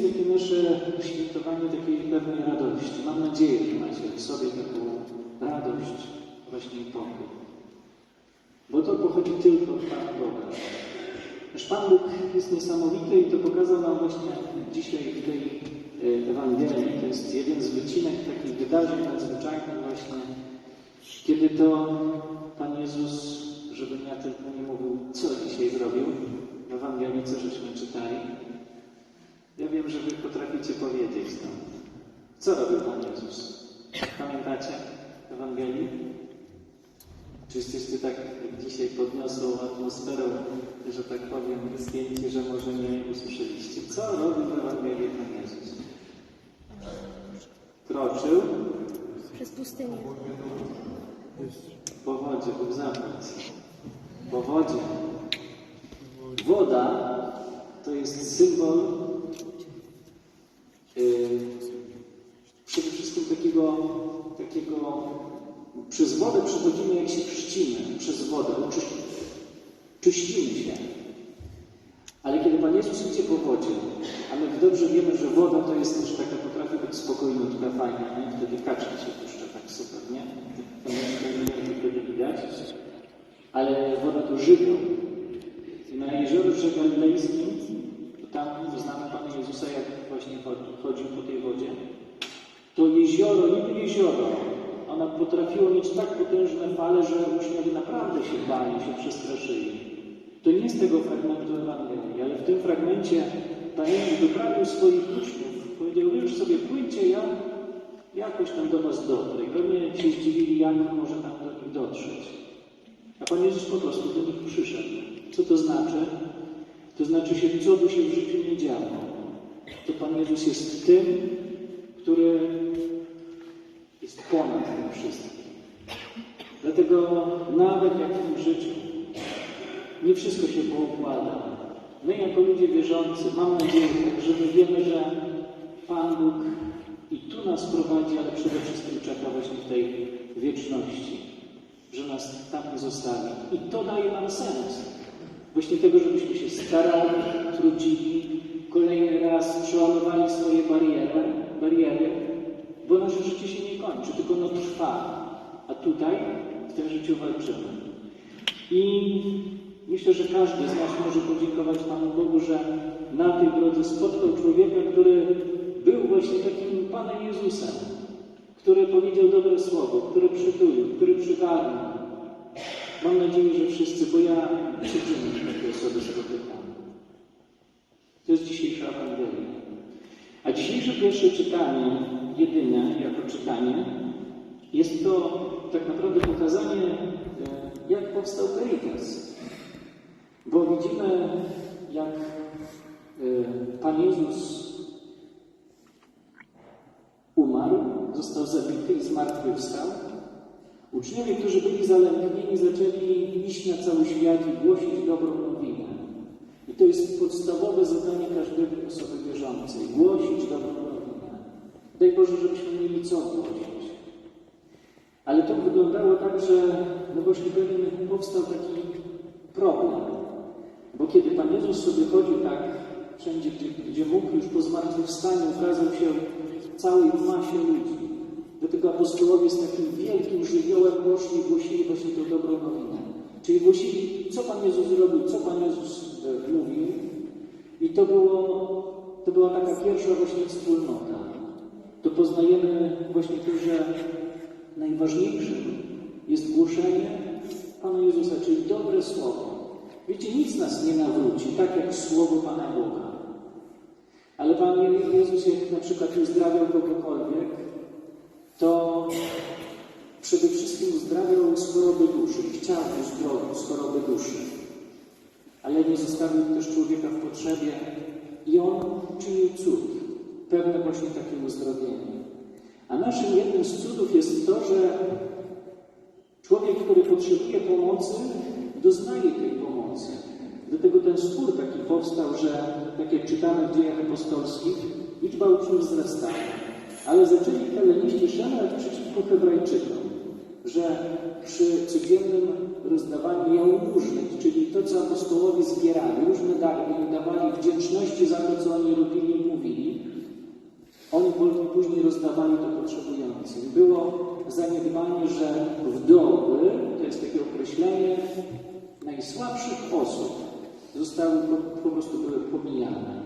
jest takie nasze świętowanie takiej pewnej radości. Mam nadzieję, że macie w sobie taką radość, właśnie pokój. Bo to pochodzi tylko od Pana Boga. Nasz Pan Bóg jest niesamowity i to pokazał nam właśnie dzisiaj w tej e, Ewangelii. To jest jeden z wycinek takich wydarzeń nadzwyczajnych właśnie, kiedy to Pan Jezus, żebym ja tylko nie mówił, co dzisiaj zrobił w Ewangelii, co żeśmy czytali. Że Wy potraficie powiedzieć to. Co robił Pan Jezus? Pamiętacie Ewangelii? Czy jesteście tak jak dzisiaj podniosą atmosferą, że tak powiem, zdjęcie, że może nie usłyszeliście? Co robił w Ewangelii Pan Jezus? Kroczył Przez pustynię. po wodzie, Bóg zapłać. Po wodzie. Woda to jest symbol przede wszystkim takiego, takiego przez wodę przechodzimy jak się chrzcimy, przez wodę, czyścimy się. Ale kiedy Pan Jezus idzie po wodzie, a my dobrze wiemy, że woda to jest też taka, potrafi być spokojnutka, fajna, nie? Wtedy kaczka się puszcza tak super, nie? To nie widać. Ale woda to żywioł. I na jeziorze galilejskim, to tam znamy Pana Jezusa, jak właśnie chodzi- chodził po tej wodzie, to jezioro, niby jezioro, ona potrafiło mieć tak potężne fale, że uczniowie naprawdę się bali, się przestraszyli. To nie z tego fragmentu Ewangelii, ale w tym fragmencie Pan Jezus doprawił swoich uczniów. Powiedział, już sobie płyńcie, ja jakoś tam do was dotrę. I pewnie się zdziwili, jak może tam do nich dotrzeć. A Pan Jezus po prostu do nich przyszedł. Co to znaczy? To znaczy się, co by się w życiu nie działo. To Pan Jezus jest tym, który ponad tym wszystkim. Dlatego nawet jak w tym życiu nie wszystko się poukłada. My jako ludzie wierzący, mam nadzieję, że my wiemy, że Pan Bóg i tu nas prowadzi, ale przede wszystkim czeka właśnie w tej wieczności, że nas tam nie zostawi. I to daje nam sens. Właśnie tego, żebyśmy się starali, trudzili, kolejny raz przełamywali swoje bariery, bariery, bo nasze życie się nie kończy, tylko ono trwa. A tutaj w tym życiu walczymy. I myślę, że każdy z nas może podziękować Panu Bogu, że na tej drodze spotkał człowieka, który był właśnie takim Panem Jezusem, który powiedział dobre słowo, który przytulił, który przygarnął. Mam nadzieję, że wszyscy, bo ja codziennie takie osoby spotykam. To jest dzisiejsza Ewangelia. A dzisiejsze pierwsze czytanie, jedyne jako czytanie, jest to tak naprawdę pokazanie, e, jak powstał Caritas. Bo widzimy, jak e, Pan Jezus umarł, został zabity i zmartwychwstał. Uczniowie, którzy byli zalęknieni, zaczęli iść na cały świat i głosić dobrą nowinę. I to jest podstawowe zadanie każdej osoby wierzącej. Głosić dobrą nowinę. Daj Boże, żebyśmy mieli co głosić. Ale to wyglądało tak, że no właśnie pewien powstał taki problem. Bo kiedy Pan Jezus sobie chodził tak wszędzie, gdzie, gdzie mógł, już po zmartwychwstaniu ukazał się całej masie ludzi. Dlatego apostołowie z takim wielkim żywiołem poszli i głosili właśnie tę dobrą nowinę. Czyli głosili, co Pan Jezus zrobił, co Pan Jezus e, mówił. I to, było, to była taka pierwsza właśnie wspólnota. To poznajemy właśnie to, że najważniejszym jest głoszenie Pana Jezusa, czyli dobre słowo. Wiecie, nic nas nie nawróci, tak jak słowo Pana Boga. Ale Pan Jezus, jak na przykład uzdrawiał kogokolwiek, to przede wszystkim uzdrawiał z choroby duszy. Chciał uzdrowić z choroby duszy. Ale nie zostawił też człowieka w potrzebie i on czynił cud. Pewne właśnie takie uzdrowienie. A naszym jednym z cudów jest to, że człowiek, który potrzebuje pomocy, doznaje tej pomocy. Dlatego ten spór taki powstał, że tak jak czytamy w dziejach apostolskich, liczba uczniów wzrastała. Ale zaczęli heleniści szemrać przeciwko Hebrajczykom, że przy codziennym rozdawaniu jałmużny, czyli to, co apostołowie zbierali, różne dary, dawali wdzięczności za to, co oni robili i mówili, rozdawali to potrzebującym. Było zaniedbanie, że wdowy, to jest takie określenie najsłabszych osób, zostały po, po prostu były pomijane.